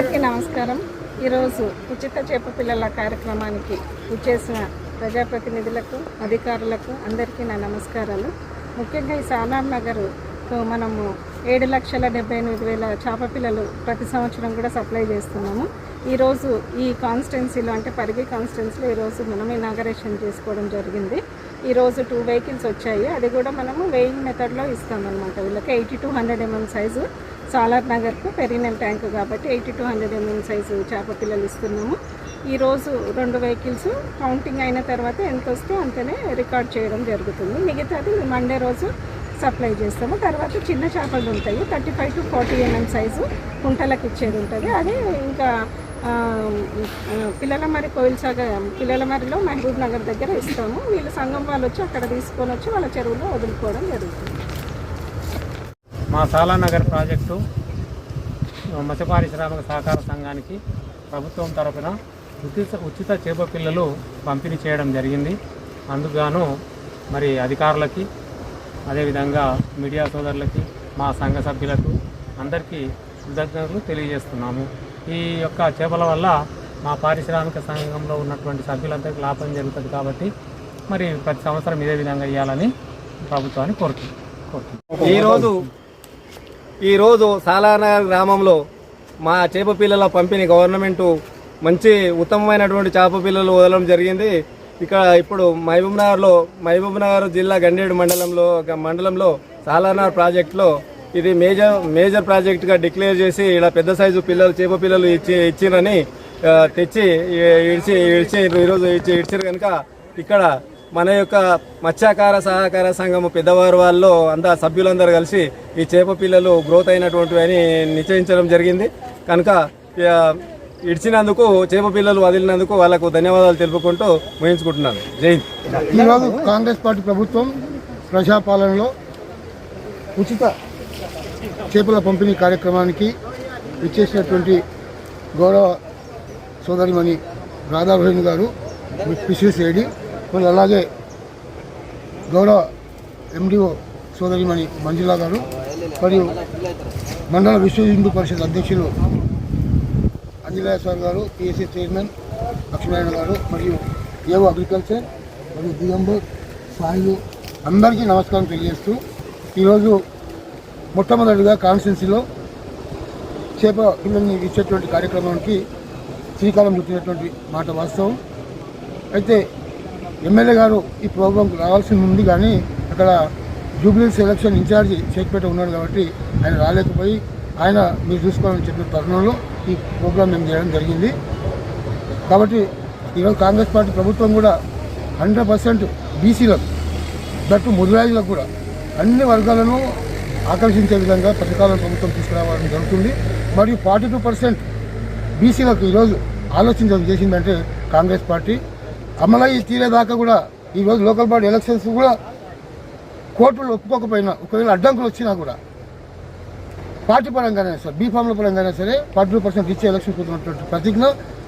అందరికీ నమస్కారం. ఈరోజు ఉచిత చేప పిల్లల కార్యక్రమానికి వచ్చేసిన ప్రజాప్రతినిధులకు అధికారులకు అందరికీ నా నమస్కారాలు. ముఖ్యంగా ఈ సాలార్ నగర్ మనము ఏడు లక్షల డెబ్బై ఎనిమిది వేల చేప పిల్లలు ప్రతి సంవత్సరం కూడా సప్లై చేస్తున్నాము. ఈరోజు ఈ కాన్స్టెన్సీలో అంటే పరిగి కాన్స్టెన్సీలో ఈరోజు మనం ఇనాగరేషన్ చేసుకోవడం జరిగింది. ఈరోజు టూ వెహికల్స్ వచ్చాయి. అది కూడా మనము వెయింగ్ మెథడ్లో ఇస్తామన్నమాట. వీళ్ళకి eighty two hundred MM size సాలార్ నగర్కు పెరిగినల్ ట్యాంక్ కాబట్టి eighty two hundred ML size చేప పిల్లలు ఇస్తున్నాము. ఈరోజు రెండు వెహికల్స్ కౌంటింగ్ అయిన తర్వాత ఎంత వస్తే అంతనే రికార్డ్ చేయడం జరుగుతుంది. మిగతాది మండే రోజు సప్లై చేస్తాము. తర్వాత చిన్న చేపలు ఉంటాయి. Thirty five to forty MM size కుంటలకు ఇచ్చేది ఉంటుంది. అది ఇంకా పిల్లల మరి కోయిల్సాగ పిల్లల మరిలో మహబూబ్ నగర్ దగ్గర ఇస్తాము. వీళ్ళు సంఘం వాళ్ళు వచ్చి అక్కడ తీసుకొని వచ్చి వాళ్ళ చెరువులో వదులుకోవడం జరుగుతుంది. మా సాలానగర్ ప్రాజెక్టు మత్స్య పారిశ్రామిక సహకార సంఘానికి ప్రభుత్వం తరఫున ఉచిత ఉచిత చేప పిల్లలు పంపిణీ చేయడం జరిగింది. అందుకుగాను మరి అధికారులకి అదేవిధంగా మీడియా సోదరులకి మా సంఘ సభ్యులకు అందరికీ కృతజ్ఞతలు తెలియజేస్తున్నాము. ఈ యొక్క చేపల వల్ల మా పారిశ్రామిక సంఘంలో ఉన్నటువంటి సభ్యులందరికీ లాభం జరుగుతుంది కాబట్టి మరి ప్రతి సంవత్సరం ఇదే విధంగా ఇవ్వాలని ప్రభుత్వాన్ని కోరుతుంది కోరుతుంది ఈరోజు ఈరోజు సాలానగర్ గ్రామంలో మా చేప పిల్లల పంపిణీ గవర్నమెంటు మంచి ఉత్తమమైనటువంటి చేప పిల్లలు వదలడం జరిగింది. ఇక్కడ ఇప్పుడు మహబూబ్ నగర్లో మహబూబ్ నగర్ జిల్లా గండేడు మండలంలో మండలంలో సాలానగర్ ప్రాజెక్టులో ఇది మేజర్ మేజర్ ప్రాజెక్టుగా డిక్లేర్ చేసి ఇలా పెద్ద సైజు పిల్లలు చేప పిల్లలు ఇచ్చి ఇచ్చిరని తెచ్చి ఇడిచి ఇడిచి ఈరోజు ఇచ్చి ఇడిచారు కనుక ఇక్కడ మన యొక్క మత్స్యాకార సహకార సంఘం పెద్దవారు వాళ్ళు అంతా సభ్యులందరూ కలిసి ఈ చేప పిల్లలు గ్రోత్ అయినటువంటివి అని నిశ్చయించడం జరిగింది. కనుక ఇడిచినందుకు చేప పిల్లలు వదిలినందుకు వాళ్ళకు ధన్యవాదాలు తెలుపుకుంటూ ముగించుకుంటున్నాను. జై ఈరోజు కాంగ్రెస్ పార్టీ ప్రభుత్వం ప్రజాపాలనలో ఉచిత చేపల పంపిణీ కార్యక్రమానికి ఇచ్చేసినటువంటి గౌరవ సోదరిమణి రాధారోహిణి గారు పిసిసి ఐడి మరి అలాగే గౌడ ఎండిఓ సోదరిమణి మంజులా గారు మరియు మండల విశ్వ హిందూ పరిషత్ అధ్యక్షులు అంజనేయ సార్ గారు పిఎస్సీ చైర్మన్ లక్ష్మీనారాయణ గారు మరియు ఏవో అగ్రికల్చర్ మరియు దిగంబర్ సాయిలు అందరికీ నమస్కారం తెలియజేస్తూ ఈరోజు మొట్టమొదటిగా కాన్స్టిట్యున్సీలో చేప పిల్లల్ని ఇచ్చేటువంటి కార్యక్రమానికి శ్రీకారం చుట్టినటువంటి మాట వాస్తవం. అయితే ఎమ్మెల్యే గారు ఈ ప్రోగ్రాంకి రావాల్సి ఉంది కానీ అక్కడ జూబ్లీ సెలక్షన్ ఇన్ఛార్జి షేక్పేట ఉన్నాడు కాబట్టి ఆయన రాలేకపోయి ఆయన మీరు చూసుకోవాలని చెప్పిన తరుణంలో ఈ ప్రోగ్రాం మేము చేయడం జరిగింది. కాబట్టి ఈరోజు కాంగ్రెస్ పార్టీ ప్రభుత్వం కూడా హండ్రెడ్ పర్సెంట్ బీసీలకు దట్టు ముదిరాజులకు కూడా అన్ని వర్గాలను ఆకర్షించే విధంగా పథకాలను ప్రభుత్వం తీసుకురావడం జరుగుతుంది. మరియు ఫార్టీ టూ పర్సెంట్ బీసీలకు ఈరోజు ఆలోచించడం చేసిందంటే కాంగ్రెస్ పార్టీ. అమలయ్యి తీరేదాకా కూడా ఈరోజు లోకల్ బాడీ ఎలక్షన్స్ కూడా కోర్టులు ఒప్పుకోకపోయినా ఒకవేళ అడ్డంకులు వచ్చినా కూడా పార్టీ పరంగానే సరే బీఫామ్ల పరంగానే సరే ఫార్టీ టూ పర్సెంట్ ఇచ్చే ఎలక్షన్ పోతున్నటువంటి ప్రతిజ్ఞ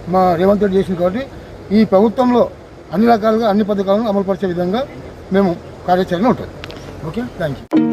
మా రేవంత్ రెడ్డి చేసింది కాబట్టి ఈ ప్రభుత్వంలో అన్ని రకాలుగా అన్ని పథకాలను అమలుపరిచే విధంగా మేము కార్యాచరణ ఉంటుంది ఓకే? Thank you